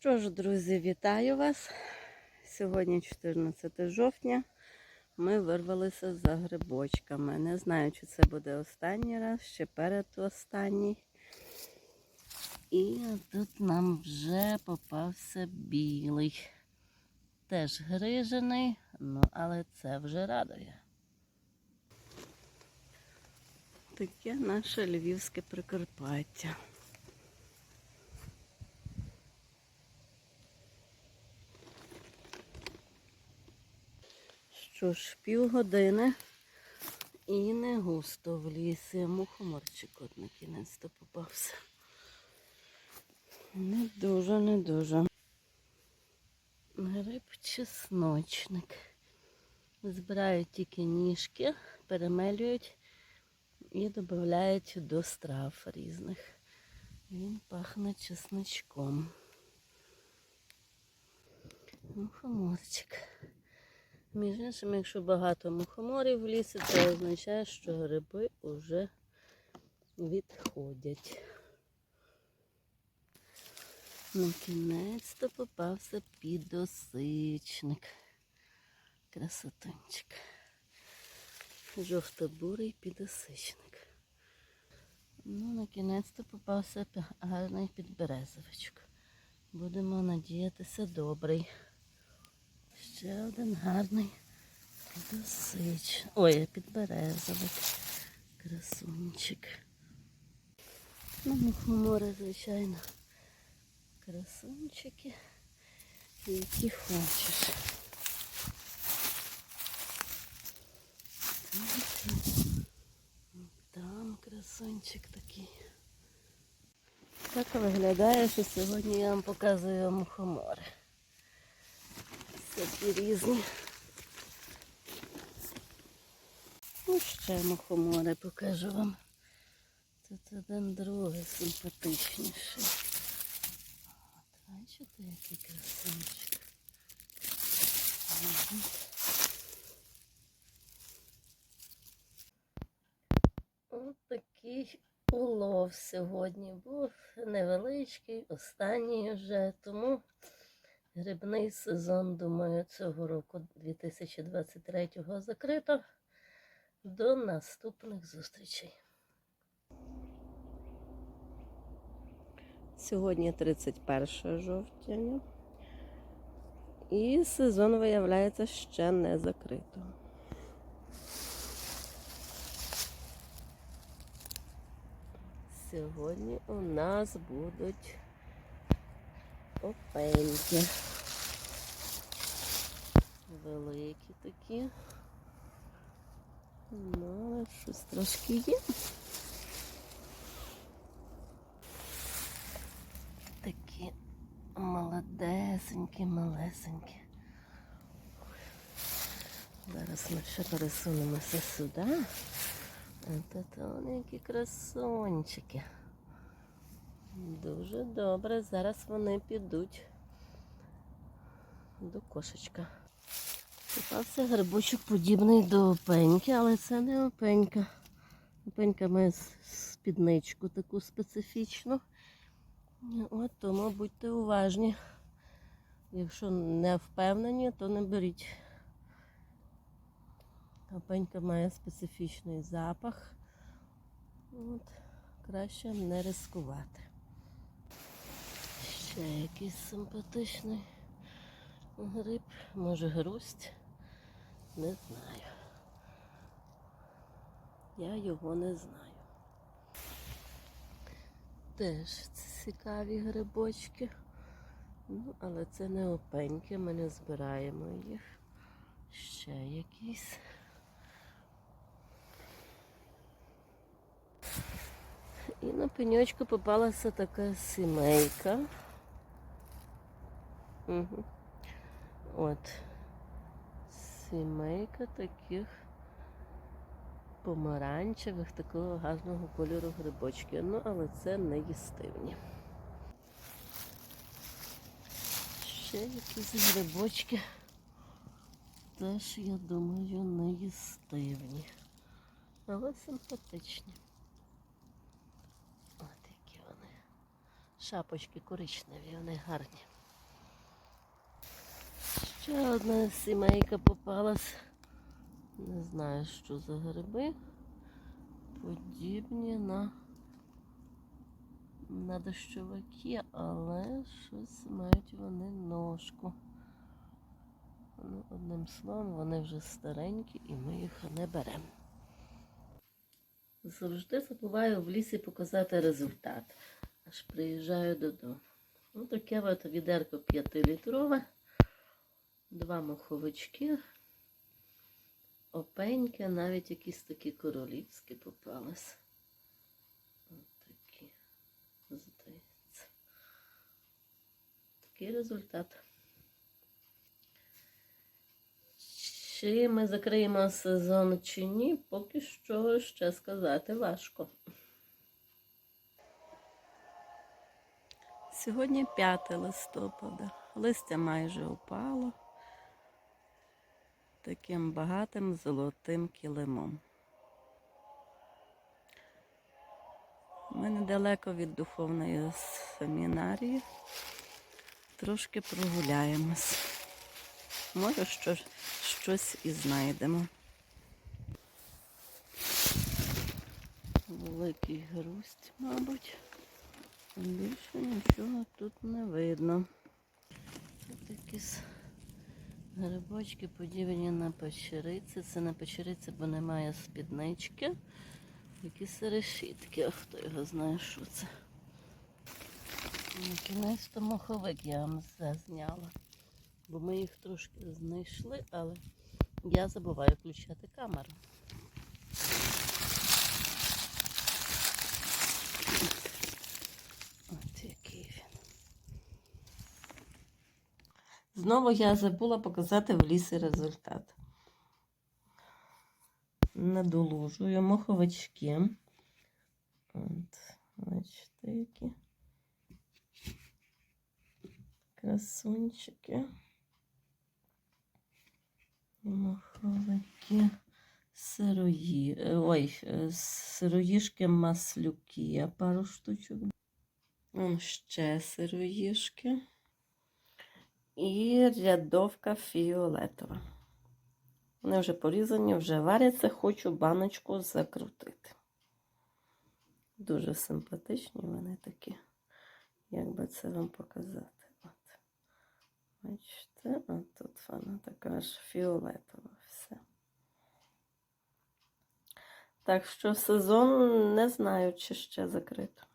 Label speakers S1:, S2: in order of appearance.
S1: Що ж, друзі, вітаю вас. Сьогодні 14 жовтня. Ми вирвалися за грибочками. Не знаю, чи це буде останній раз, чи передостанній. І тут нам вже попався білий. Теж грижений, ну але це вже радує. Таке наше львівське Прикарпаття. Що ж, півгодини і не густо в лісі. Мухоморчик от на кінець то попався. Не дуже, не дуже. Гриб чесночник. Збирають тільки ніжки, перемелюють і додають до страв різних. Він пахне чесночком. Мухоморчик. Між іншим, якщо багато мухоморів в лісі, це означає, що гриби вже відходять. На кінець-то попався підосичник. Красотончик. Жовто-бурий підосичник. Ну, на кінець-то попався гарний підберезовичок. Будемо надіятися добрий. Ще один гарний підосич. Ой, підберезовик. Красунчик. Ну, мухомори, звичайно. Красунчики. Які хочеш. Там красунчик такий. Так виглядає, що сьогодні я вам показую мухомори. Всякі різні. Ну, ще мухомори покажу вам. Тут один другий симпатичніший. От, бачите, який красунчик. Мгм. Ось такий улов сьогодні був невеличкий, останній вже, тому грибний сезон, думаю, цього року 2023 закрито. До наступних зустрічей. Сьогодні 31 жовтня. І сезон, виявляється, ще не закрито. Сьогодні у нас будуть опеньки. Великі такі. Ну, щось трошки є. Такі молодесенькі, малесенькі. Зараз ми ще пересунемося сюди. Тут вони які красончики. Дуже добре. Зараз вони підуть до кошечка. Попався грибочок подібний до опеньки, але це не опенька. Опенька має спідничку таку специфічну. От тому будьте уважні. Якщо не впевнені, то не беріть. Опенька має специфічний запах. От, краще не ризикувати. Ще якийсь симпатичний гриб, може грусть, не знаю. Я його не знаю. Теж цікаві грибочки. Ну, але це не опеньки, ми не збираємо їх. Ще якісь. І на пеньочку попалася така сімейка. Угу. От. Сімейка таких помаранчевих, такого гарного кольору грибочки. Ну, але це не їстивні. Ще якісь грибочки. Теж, я думаю, не їстивні. Але симпатичні. От які вони. Шапочки коричневі, вони гарні. Ще одна сімейка попалась. Не знаю, що за гриби. Подібні на, на дощовики, але щось мають вони ножку. Ну, одним словом, вони вже старенькі і ми їх не беремо. Завжди забуваю в лісі показати результат. Аж приїжджаю додому. Ну, таке от відерко 5-літрове, два моховички, опеньки, навіть якісь такі королівські попались. Ось такі, здається. Такий результат. Чи ми закриємо сезон чи ні, поки що ще сказати важко.
S2: Сьогодні 5 листопада. Листя майже опало таким багатим золотим килимом. Ми недалеко від духовної семінарії. Трошки прогуляємось. Може, що, щось і знайдемо.
S1: Великий грусть, мабуть. Більше нічого тут не видно. Тут якісь грибочки подібні на печериці. Це не печериця, бо немає спіднички. Якісь решітки, а хто його знає, що це. На кінець то моховик я вам зазняла. Бо ми їх трошки знайшли, але я забуваю включати камеру. От який він. Знову я забула показати в лісі результат. Надолужую моховички. От, бачите, які красунчики. Моховики. Сирої. е, Ой, е, сироїшки маслюки. Я пару штучок ще сироїшки. І рядовка фіолетова. Вони вже порізані, вже варяться, хочу баночку закрутити. Дуже симпатичні вони такі. Як би це вам показати? От. Бачите, от тут вона така ж фіолетова все. Так що сезон не знаю, чи ще закрито.